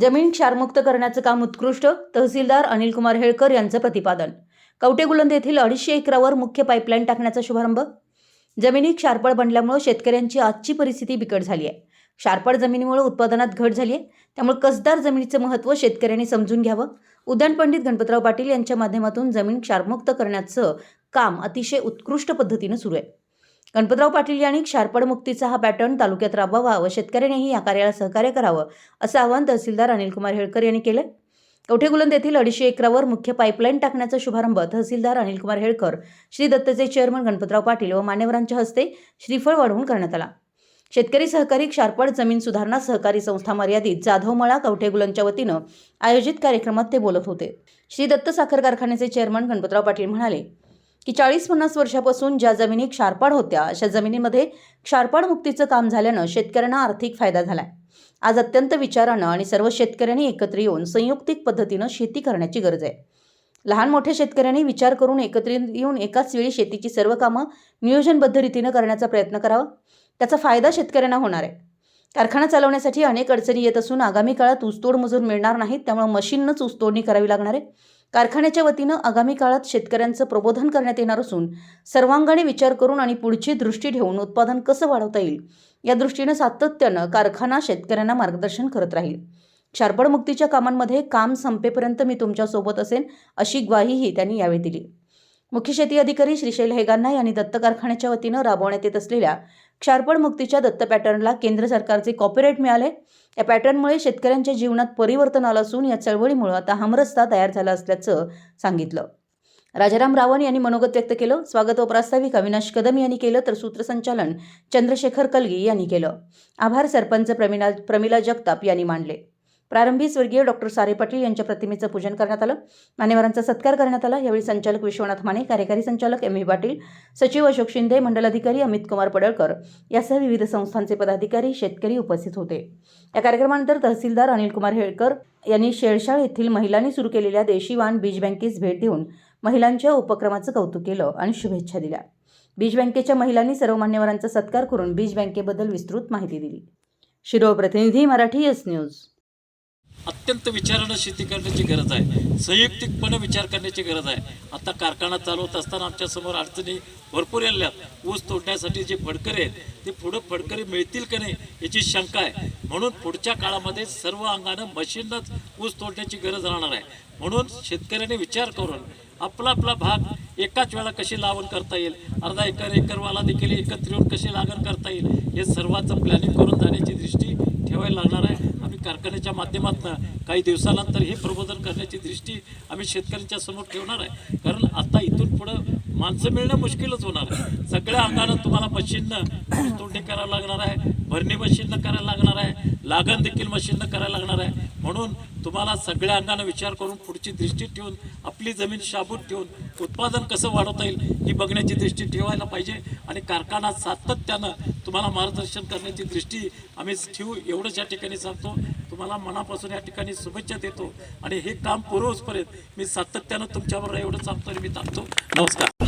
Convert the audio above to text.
जमीन क्षारमुक्त करण्याचं काम उत्कृष्ट तहसीलदार अनिल कुमार हेळकर यांचं प्रतिपादन. कवटेगुलंद येथील अडीचशे एकरावर मुख्य पाईपलाईन टाकण्याचा शुभारंभ. जमिनी क्षारपळ बनल्यामुळे शेतकऱ्यांची आजची परिस्थिती बिकट झाली आहे. क्षारपळ जमिनीमुळे उत्पादनात घट झाली आहे. त्यामुळे कसदार जमिनीचं महत्त्व शेतकऱ्यांनी समजून घ्यावं. उद्यान पंडित गणपतराव पाटील यांच्या माध्यमातून जमीन क्षारमुक्त करण्याचं काम अतिशय उत्कृष्ट पद्धतीनं सुरू आहे. गणपतराव पाटील यांनी क्षारपड मुक्तीचा हा पॅटर्न तालुक्यात राबवावा व शेतकऱ्यांनीही या कार्याला सहकार्य करावं असं आवाहन तहसीलदार अनिल कुमार हेळकर यांनी केलं कवठेगुलंद येथील अडीचशे एकरावर मुख्य पाईपलाईन टाकण्याचा शुभारंभ तहसीलदार अनिलकुमार हेळकर श्री दत्तचे चेअरमन गणपतराव पाटील व मान्यवरांच्या हस्ते श्रीफळ वाढवून करण्यात आला. शेतकरी सहकारी क्षारपड जमीन सुधारणा सहकारी संस्था मर्यादित जाधवमळा कवठेगुलंच्या वतीनं आयोजित कार्यक्रमात ते बोलत होते. श्री दत्त साखर कारखान्याचे चेअरमन गणपतराव पाटील म्हणाले की चाळीस पन्नास वर्षापासून ज्या जमिनी क्षारपाड होत्या अशा जमिनीमध्ये क्षारपाड मुक्तीचं काम झाल्यानं शेतकऱ्यांना आर्थिक फायदा झालाय. आज अत्यंत विचारानं आणि सर्व शेतकऱ्यांनी एकत्र येऊन संयुक्तिक पद्धतीनं शेती करण्याची गरज आहे. लहान मोठ्या शेतकऱ्यांनी विचार करून एकत्रित येऊन एकाच वेळी शेतीची सर्व कामं नियोजनबद्ध रीतीनं करण्याचा प्रयत्न करावा. त्याचा फायदा शेतकऱ्यांना होणार आहे. कारखाना चालवण्यासाठी अनेक अडचणी येत असून आगामी काळात ऊसतोड मजूर मिळणार नाहीत त्यामुळे मशीननंच ऊसतोडणी करावी लागणार आहे. कारखान्याच्या वतीनं आगामी काळात शेतकऱ्यांचं प्रबोधन करण्यात येणार असून सर्वांगाने विचार करून आणि पुढची दृष्टी ठेवून उत्पादन कसं वाढवता येईल या दृष्टीनं सातत्यानं कारखाना शेतकऱ्यांना मार्गदर्शन करत राहील. क्षारपड मुक्तीच्या कामांमध्ये काम संपेपर्यंत मी तुमच्यासोबत असेन अशी ग्वाहीही त्यांनी यावेळी दिली. मुख्य शेती अधिकारी श्रीशैल हेगांना यांनी दत्त कारखान्याच्या वतीनं राबवण्यात येत असलेल्या क्षारपड मुक्तीच्या दत्त पॅटर्नला केंद्र सरकारचे कॉपीराईट मिळाले. या पॅटर्नमुळे शेतकऱ्यांच्या जीवनात परिवर्तन आलं असून या चळवळीमुळे आता हमरस्ता तयार झाला असल्याचं सांगितलं. राजाराम रावण यांनी मनोगत व्यक्त केलं. स्वागत व प्रास्ताविक अविनाश कदम यांनी केलं तर सूत्रसंचालन चंद्रशेखर कलगी यांनी केलं. आभार सरपंच प्रमिला प्रमिला जगताप यांनी मांडले प्रारंभी स्वर्गीय डॉक्टर सारे पाटील यांच्या प्रतिमेचं पूजन करण्यात आलं. मान्यवरांचा सत्कार करण्यात आला. यावेळी संचालक विश्वनाथ माने कार्यकारी संचालक एम व्ही पाटील सचिव अशोक शिंदे मंडलाधिकारी अमित कुमार पडळकर यासह विविध संस्थांचे पदाधिकारी शेतकरी उपस्थित होते. या कार्यक्रमानंतर तहसीलदार अनिल कुमार हेळकर यांनी शेळशाळ येथील महिलांनी सुरू केलेल्या देशीवान बीज बँकेस भेट देऊन महिलांच्या उपक्रमाचं कौतुक केलं आणि शुभेच्छा दिल्या. बीज बँकेच्या महिलांनी सर्व मान्यवरांचा सत्कार करून बीज बँकेबद्दल विस्तृत माहिती दिली. शिरो प्रतिनिधी मराठी एस न्यूज अत्यंत विचारानं शेती करण्याची गरज आहे. संयुक्तिकपणे विचार करण्याची गरज आहे. आता कारखाना चालवत असताना आमच्यासमोर अडचणी भरपूर आल्यात ऊस तोडण्यासाठी जे फडकरी आहेत ते पुढं फडकरी मिळतील का नाही याची शंका आहे. म्हणून पुढच्या काळामध्ये सर्व अंगानं मशीनच ऊस तोडण्याची गरज राहणार आहे. म्हणून शेतकऱ्यांनी विचार करून आपला आपला भाग एकाच वेळा कशी लावण करता येईल? अर्धा एकर एकरवाला देखील एकत्र येऊन कशी लागण करता येईल? हे सर्वांचं प्लॅनिंग करून जाण्याची दृष्टी ठेवायला लागणार आहे. कारखान्याच्या माध्यमातून काही दिवसानंतर हे प्रबोधन करण्याची दृष्टी आम्ही शेतकऱ्यांच्या समोर ठेवणार आहे. कारण आता इथून पुढं माणसं मिळणं मुश्किलच होणार आहे. सगळ्या अंगानं तुम्हाला मशीननं तोंडे करायला लागणार आहे भरणी मशीननं करायला लागणार आहे लागण देखील मशीननं करायला लागणार आहे. म्हणून तुम्हाला सगळ्या अंगानं विचार करून पुढची दृष्टी ठेवून आपली जमीन शाबूत ठेवून उत्पादन कसं वाढवता येईल ही बघण्याची दृष्टी ठेवायला पाहिजे आणि कारखाना सातत्यानं तुम्हाला मार्गदर्शन करण्याची दृष्टी आम्ही ठेवू एवढंच या ठिकाणी सांगतो. तुम्हाला मनापासून या ठिकाणी शुभेच्छा देतो आणि हे काम पुरवसपर्यंत मी सातत्यानं तुमच्याबरोबर एवढं सांगतो आणि मी थांबतो. नमस्कार.